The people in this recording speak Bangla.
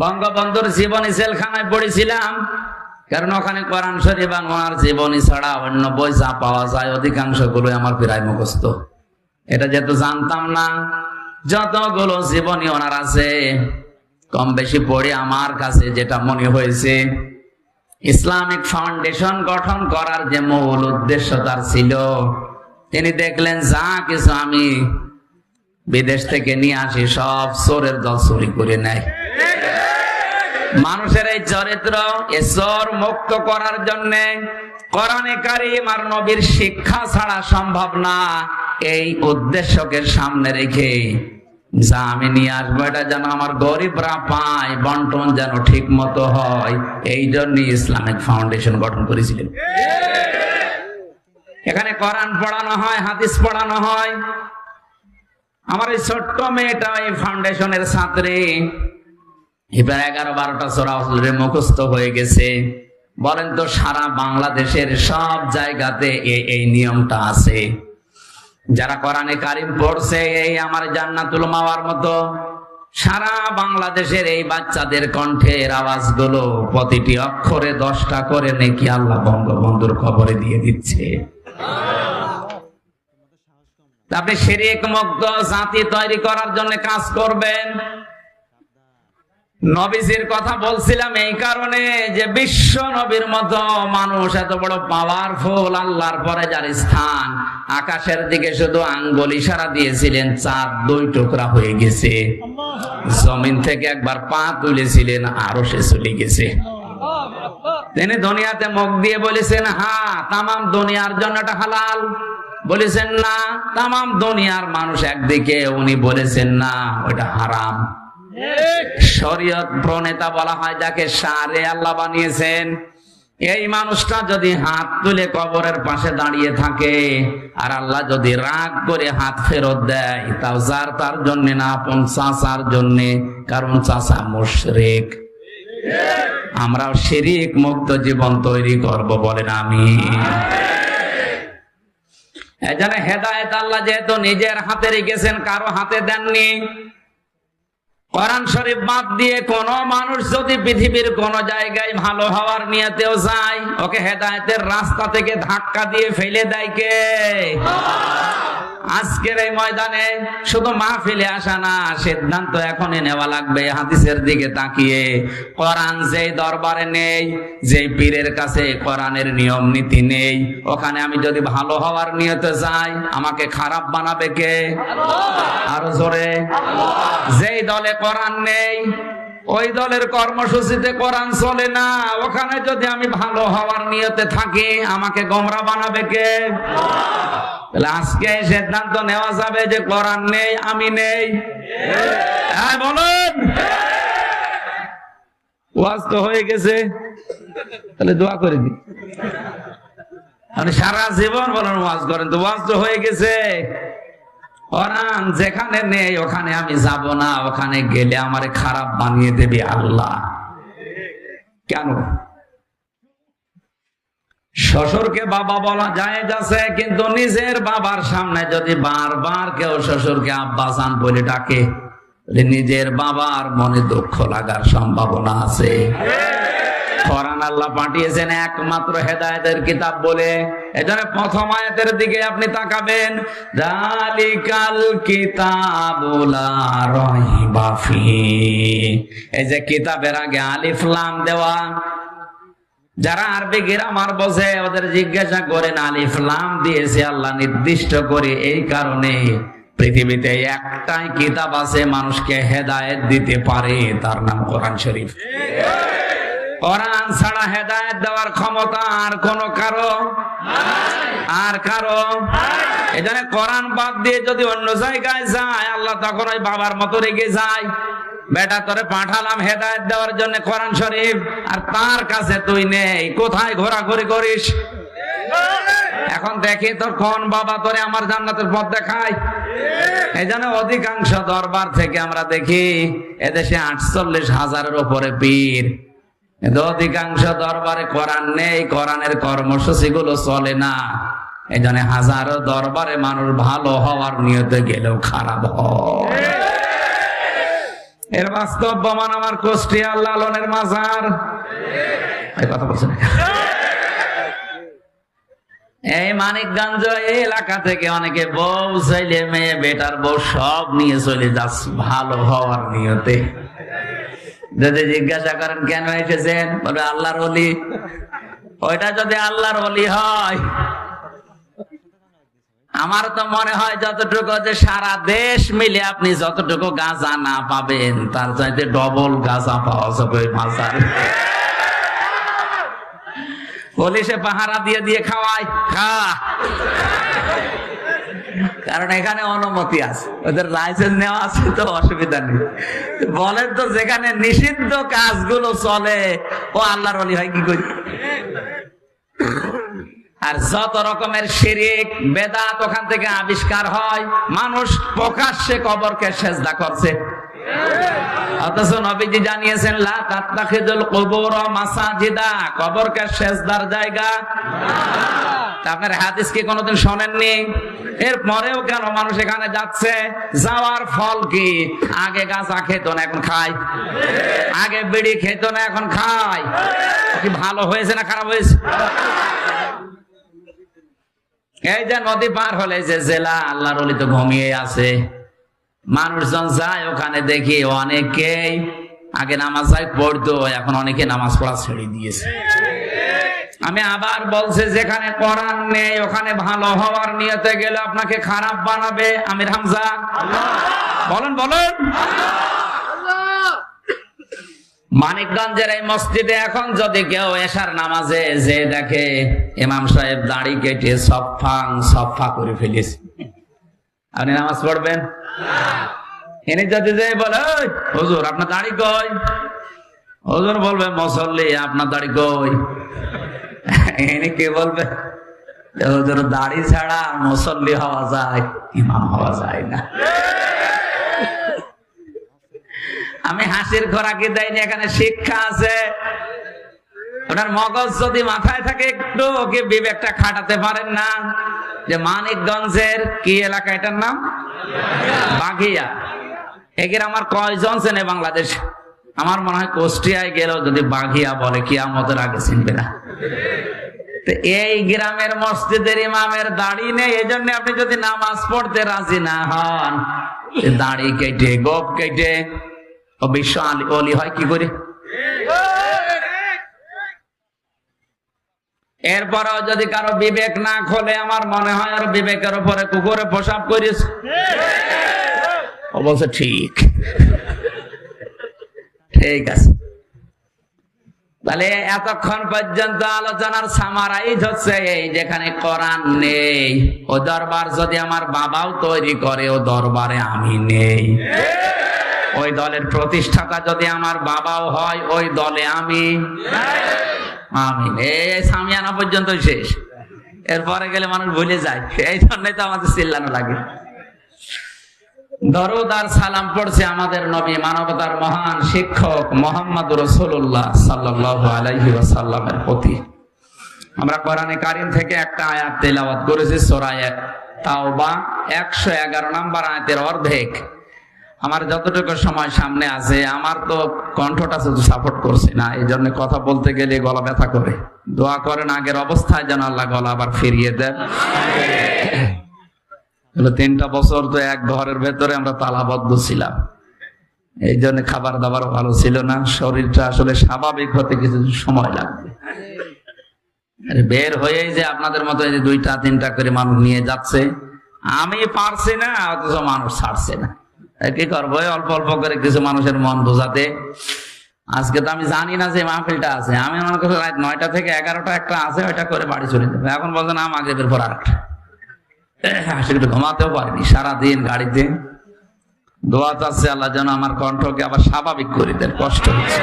বঙ্গবন্ধুর জীবনী জেলখানায় পড়েছিলাম। কারণ ওখানে কোরআন শরীফ এবং ওনার জীবনী ছাড়া অন্য বই যা পাওয়া যায় অধিকাংশগুলো আমার প্রায় মুখস্থ। এটা যেহেতু জানতাম না, যতগুলো জীবনী ওনার আছে কম বেশি পড়ে আমার কাছে যেটা মনে হয়েছে, ইসলামিক ফাউন্ডেশন গঠন করার যে মূল উদ্দেশ্য তার ছিল, তিনি দেখলেন, যা কিছু আমি বিদেশ থেকে নিয়ে আসি, সব চোরের দল চুরি করে নেয়। মানুষের এই চরিত্র চোর মুক্ত করার জন্য কারিম আর নবীর শিক্ষা ছাড়া সম্ভব না। এই উদ্দেশ্যকে সামনে রেখে যা আমি নিয়ে আসব, এটা যেন আমার গরিবরা পায়, বন্টন যেন ঠিক মতো হয়। এই ইসলামিক ফাউন্ডেশন গঠন করেছিলেন। এখানে কোরআন পড়ানো হয়, হাদিস পড়ানো হয়। আমার এই ছোট্ট মেয়েটা এই ফাউন্ডেশনের ছাত্রী। এবার এগারো বারোটা চোরা মুখস্থ হয়ে গেছে। বলেন তো সারা বাংলাদেশের সব জায়গাতে এই নিয়মটা আছে। যারা কোরআনে কারিম পড়ছে, এই আমার জান্নাতুল মাওয়ার মতো, সারা বাংলাদেশের এই বাচ্চাদের কণ্ঠের আওয়াজগুলো প্রতিটি অক্ষরে দশটা করে নাকি আল্লাহ বঙ্গবন্ধুর খবরে দিয়ে দিচ্ছে। আপনি শিরিক মুক্ত জাতি তৈরি করার জন্য কাজ করবেন। নবীজির কথা বলছিলাম এই কারণে যে বিশ্ব নবীর মতো মানুষ এত বড় পাওয়ারফুল আল্লাহর পরে যার স্থান। আকাশের দিকে শুধু আঙ্গুল ইশারা দিয়েছিলেন চার দুই টুকরা হয়ে গেছে। জমিন থেকে একবার পা তুলেছিলেন, আরও সে চলে গেছে। তিনি দুনিয়াতে মুখ দিয়ে বলেছেন, হা, তামাম দুনিয়ার জন্য এটা হালাল। বলেছেন, না, তামাম দুনিয়ার মানুষ একদিকে। উনি বলেছেন, না, ওটা হারাম। শরীয়ত প্রণেতা বলা হয়, যাকে সারে আল্লাহ বানিয়েছেন। এই মানুষটা যদি হাত তুলে কবরের পাশে দাঁড়িয়ে থাকে, আর আল্লাহ যদি রাগ করে হাত ফেরত দেয়, তাও যার তার জন্য না, আপন চাচার জন্য, কারণ চাচা মুশরেক। আমরাও শিরিক মুক্ত জীবন তৈরি করব বলেন আমি। এজন্য হেদায়েত আল্লাহ যেহেতু নিজের হাতে রেখেছেন, কারও হাতে দেননি কোরআন শরীফ বাদ দিয়ে কোন মানুষ যদি পৃথিবীর কোন জায়গায় ভালো হওয়ার নিয়েতেও যায়, ওকে হেদায়েতের রাস্তা থেকে ধাক্কা দিয়ে ফেলে দেয় কে? আজকের এই ময়দানে শুধু মা মাহফিলে আসা না, সিদ্ধান্ত এখনই নেওয়া লাগবে হাদিসের দিকে তাকিয়ে। কোরআন যেই দরবারে নেই, যেই পীরের কাছে কোরআনের নিয়ম নীতি নেই, ওখানে আমি যদি ভালো হওয়ার নিয়তে যাই, আমাকে খারাপ বানাবে কে? আরও জোরে। যেই দলে কোরআন নেই ওই দলের কর্মসূচিতে কোরআন চলে না। ওখানে যদি আমি ভালো হওয়ার নিয়তে থাকি, আমাকে গোমরা বানাবে কে? আজকে সিদ্ধান্ত নেওয়া যাবে যে কোরআন নেই, আমি নেই। হ্যাঁ বলুন। ওয়াজ তো হয়ে গেছে। তাহলে দোয়া করে দি সারা জীবন বলেন ওয়াজ করেন, তো ওয়াজ তো হয়ে গেছে। কোরআন যেখানে নেই ওখানে আমি যাব না, ওখানে গেলে আমারে খারাপ বানিয়ে দেবে আল্লাহ। কেন? শ্বশুরকে বাবা বলা যায় যাচ্ছে কিন্তু নিজের বাবার সামনে যদি বারবার কেউ শ্বশুরকে আব্বাসান বলে ডাকে নিজের বাবার মনে দুঃখ লাগার সম্ভাবনা আছে। যারা আরবি গ্রামার বোঝে, ওদের জিজ্ঞাসা করেন, আলিফ, লাম দিয়েছে আল্লাহ নির্দিষ্ট করে এই কারণে পৃথিবীতে একটাই কিতাব আছে, মানুষকে হেদায়েত দিতে পারে, তার নাম কোরআন শরীফ। কোরআন ছাড়া হেদায়েত দেওয়ার ক্ষমতা আর কোন কারও? আর কারও? এখানে কোরআন বাদ দিয়ে যদি অন্য জায়গায় যায়, আল্লাহ তখন ওই বাবার মতো রেগে যায়। বেটা, তোরে পাঠালাম হেদায়েত দেওয়ার জন্য কোরআন শরীফ, আর তার কাছে তুই নেই। কোথায় ঘোরাঘুরি করিস? এখন দেখি তোর কোন বাবা তোরে আমার জান্নাতের পথ দেখায়। এই জন্য অধিকাংশ দরবার থেকে আমরা দেখি, এদেশে আটচল্লিশ হাজারের উপরে পীর। কিন্তু অধিকাংশ দরবারে কোরআন নেই, কোরআনের কর্মসূচি গুলো চলে না। এই জন্য হাজারো দরবারে মানুষ ভালো হওয়ার নিয়তে গেলেও খারাপ হয়। এর বাস্তব প্রমাণ আমার কুষ্টিয়া লালনের মাজার। কথা বলছে না এই মানিকগঞ্জ এই এলাকা থেকে অনেকে বউ ছেলে মেয়ে, বেটার বউ সব নিয়ে চলে যাচ্ছে ভালো হওয়ার নিয়তে। যদি জিজ্ঞাসা করেন, কেন এসেছেন? বলে, আল্লাহর অলি ওইটা যদি আল্লাহর অলি হয়, আমার তো মনে হয় যতটুকু যে সারা দেশ মিলে আপনি যতটুকু গাঁজা না পাবেন, তার চাইতে ডবল গাঁজা পাওয়া যাবে পাহারা দিয়ে দিয়ে খাওয়ায়, খা। কারণ এখানে অনুমতি আছে। ওদের লাইসেন্স নেওয়া আছে তো অসুবিধা নেই। বলেন তো যেখানে নিষিদ্ধ কাজগুলো চলে, ও আল্লাহর অলি হয় কি করি? আর যত রকমের শিরিক, বেদাত ওখান থেকে আবিষ্কার হয়, মানুষ প্রকাশ্যে কবরকে সেজদা করছে। অথচ নবীজি জানিয়েছেন, লা তাত্তাখিদুল কুবুর মাসাজিদা। কবরকে সেজদার জায়গা। আপনার হাদিস কি কোনোদিন শোনেননি? এর পরেও কেন মানুষ এখানে যাচ্ছে? যাওয়ার ফল কি? আগে গাঁজা খেত না, এখন খায়। আগে বিড়ি খেত না, এখন খায়। কি ভালো হয়েছে না খারাপ হয়েছে? এই যে নদী পার হলে যে জেলা, আল্লাহর অলি তো ঘুমিয়ে আছে। মানুষজন যায় ওখানে দেখি অনেকেই আগে নামাজ পড়তো, এখন অনেকে নামাজ পড়া ছেড়ে দিয়েছে। আমি আবার বলছি যেখানে কোরআন নেই ওখানে ভালো হওয়ার নিয়তে গেলে আপনাকে খারাপ বানাবে আমির হামজা। বলেন বলেন। মানিকগঞ্জের এই মসজিদে এখন যদি কেউ এসার নামাজে যে দেখে ইমাম সাহেব দাড়ি কেটে সফাং সফা করে ফেলিস আপনি নামাজ পড়বেন? ইনি যদি যে বলে "ওই, হুজুর আপনার দাড়ি কই? হুজুর বলবে মুসল্লি আপনার দাড়ি কই? ইনি কে বলবে? দাড়ি ছাড়া মুসল্লি হওয়া যায়, ইমাম হওয়া যায় না। আমি হাসির খোরাকি দেয়নি, এখানে শিক্ষা আছে। ওনার মগজ যদি মাথায় থাকে একটু, ওকে বিবেকটা খাটাতে পারেন না। যে মানিকগঞ্জের কি এলাকা এটার নাম? বাঘিয়া। এগের আমার কয়জন চেনে বাংলাদেশ? আমার মনে হয় কোষ্টিয়ায় গেলেও যদি বাঘিয়া বলে কি আমাদের আগে চিনবে না। এই গ্রামের মসজিদের ইমামের দাড়ি নেই এই জন্য আপনি যদি নামাজ পড়তে রাজি না হন দাড়ি কেটে, গোপ কেটে বিশ্ব আলী অলি হয় কি করে? এরপরেও যদি কারও বিবেক না খোলে, আমার মনে হয় আর বিবেকের উপরে কুকুরে প্রসাব করিস বলছে ঠিক। ঠিক আছে। তাহলে এতক্ষণ পর্যন্ত আলোচনার সামারাইজ হচ্ছে এই যেখানে কোরআন নেই। ও দরবার যদি আমার বাবাও তৈরি করে, ও দরবারে আমি নেই। ওই দলের প্রতিষ্ঠাতা যদি আমার বাবাও হয়, ওই দলে আমি আমি এই সামিয়ানা পর্যন্ত শেষ। এরপরে গেলে মানুষ ভুলে যায়। এই জন্যই তো আমাদের চিল্লানো লাগে। দরুদ আর সালাম পড়ছে আমাদের নবী মানবতার মহান শিক্ষক মোহাম্মদ রসুল্লাহ সাল্লাহ আলাইহি ওয়াসাল্লামের প্রতি। আমরা কোরআনে কারিম থেকে একটা আয়াত তেলাওয়াত করেছি সোরায় তাওবা, একশো এগারো নম্বর আয়াতের অর্ধেক। আমার যতটুকু সময় সামনে আছে, আমার তো কণ্ঠটা শুধু সাপোর্ট করছে না এই জন্য কথা বলতে গেলে গলা ব্যথা করে। দোয়া করেন আগের অবস্থায় যেন আল্লাহ গলা আবার ফিরিয়ে দেন। তিনটা বছর তো এক ঘরের ভেতরে আমরা তালাবদ্ধ ছিলাম। এই জন্য খাবার দাবার ভালো ছিল না। শরীরটা আসলে স্বাভাবিক হতে কিছু সময় লাগবে। বের হয়েই যে আপনাদের মতো দুইটা, তিনটা করে মানুষ নিয়ে যাচ্ছে, আমি পারছি না, অথচ মানুষ ছাড়ছে না। কি করব? অল্প অল্প করে কিছু মানুষের মন বোঝাতে। আজকে তো আমি জানি না যে মাহফিলটা আছে। আমি মনে করছি রাত নয়টা থেকে এগারোটা একটা আছে, ওইটা করে বাড়ি চলে যাবে। এখন বলছে না, মাগরিবের পর আর একটা। সেগুলো ঘুমাতেও পারিনি। সারাদিন গাড়িতে দোয়া চাচ্ছে, আল্লাহ যেন আমার কণ্ঠকে আবার স্বাভাবিক করে দেন, কষ্ট হচ্ছে।